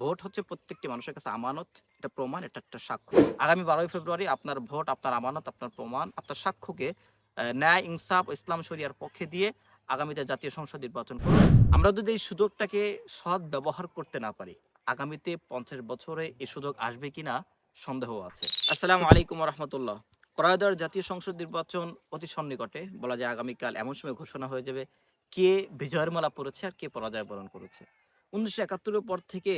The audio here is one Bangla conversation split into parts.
ভোট হচ্ছে প্রত্যেকটি মানুষের কাছে আমানত, এটা প্রমাণ, এটা একটা সাক্ষ্য। আগামী বারোই ফেব্রুয়ারি আপনার ভোট, আপনার আমানত, আপনার প্রমাণ, আপনার সাক্ষ্যকে ন্যায়, ইনসাফ, ইসলাম, শরিয়ার পক্ষে দিয়ে আগামীতে জাতীয় সংসদ নির্বাচন করুন। আমরা যদি এই সুযোগটাকে সৎ ব্যবহার করতে না পারি, আগামীতে পঞ্চাশ বছরে এই সুযোগ আসবে কিনা সন্দেহ আছে। আসসালামু আলাইকুম রহমতুল্লাহ করায়দার জাতীয় সংসদ নির্বাচন অতি সন্নিকটে, বলা যায় আগামীকাল এমন সময় ঘোষণা হয়ে যাবে কে বিজয়ের মালা পড়েছে আর কে পরাজয় বরণ করেছে। উনিশশো একাত্তরের পর থেকে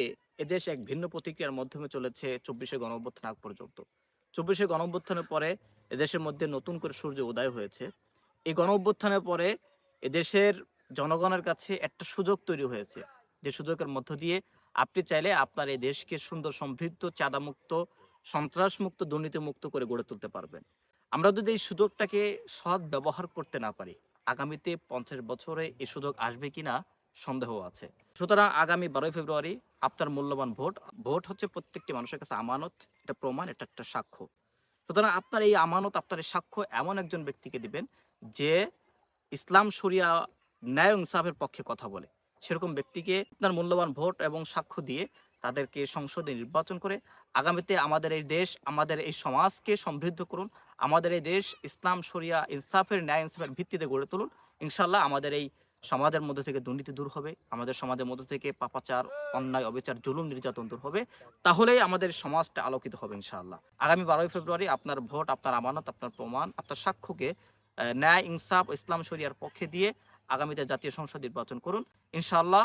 এদেশ এক ভিন্ন প্রতিক্রিয়ার মাধ্যমে চলেছে চব্বিশে গণঅভ্যুত্থান আগ পর্যন্ত। চব্বিশে গণঅভ্যুত্থানের পরে এদেশের মধ্যে নতুন করে সূর্য উদয় হয়েছে। এই গণঅভ্যুত্থানের পরে এদেশের জনগণের কাছে একটা সুযোগ তৈরি হয়েছে। যে সুযোগের মধ্য দিয়ে আপনি চাইলে আপনার এই দেশকে সুন্দর সমৃদ্ধ, চাঁদামুক্ত, সন্ত্রাসমুক্ত, দুর্নীতিমুক্ত করে গড়ে তুলতে পারবেন। আমরা যদি এই সুযোগটাকে সৎ ব্যবহার করতে না পারি, আগামীতে পঞ্চাশ বছরে এই সুযোগ আসবে কিনা সন্দেহ আছে। সুতরাং আগামী বারোই ফেব্রুয়ারি আপনার মূল্যবান ভোট ভোট হচ্ছে প্রত্যেকটি মানুষের কাছে আমানত, এটা প্রমাণ, এটা একটা সাক্ষ্য। সুতরাং আপনার এই আমানত, আপনার এই সাক্ষ্য এমন একজন ব্যক্তিকে দিবেন যে ইসলাম, শরিয়া, ন্যায় ইনসাফের পক্ষে কথা বলে। সেরকম ব্যক্তিকে আপনার মূল্যবান ভোট এবং সাক্ষ্য দিয়ে তাদেরকে সংসদে নির্বাচন করে আগামীতে আমাদের এই দেশ, আমাদের এই সমাজকে সমৃদ্ধ করুন, আমাদের এই দেশ ইসলাম, শরিয়া, ইনসাফের, ন্যায় ইনসাফের ভিত্তিতে গড়ে তুলুন। ইনশাল্লাহ আমাদের এই সমাজের মধ্যে থেকে দুর্নীতি দূর হবে, আমাদের সমাজের মধ্যে থেকে পাপাচার, অন্যায়, অবিচার, জুলুম নির্যাতন দূর হবে, তাহলেই আমাদের সমাজটা আলোকিত হবে ইনশাআল্লাহ। আগামী বারোই ফেব্রুয়ারি আপনার ভোট, আপনার আমানত, আপনার প্রমাণ, আপনার সাক্ষ্যকে ন্যায়, ইনসাফ, ইসলাম, শরিয়ার পক্ষে দিয়ে আগামীতে জাতীয় সংসদ নির্বাচন করুন। ইনশাআল্লাহ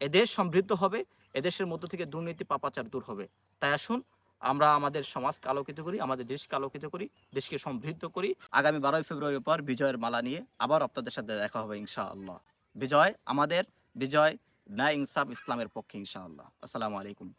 এদেশ সমৃদ্ধ হবে, এদেশের মধ্য থেকে দুর্নীতি, পাপাচার দূর হবে। তাই আসুন আমরা আমাদের সমাজকে আলোকিত করি, আমাদের দেশকে আলোকিত করি, দেশকে সমৃদ্ধ করি। আগামী বারোই ফেব্রুয়ারির পর বিজয়ের মালা নিয়ে আবার আপনাদের সাথে দেখা হবে ইনশাআল্লাহ। বিজয় আমাদের, বিজয় ন্যায় ইনসাফ ইসলামের পক্ষে ইনশাআল্লাহ। আসসালামু আলাইকুম।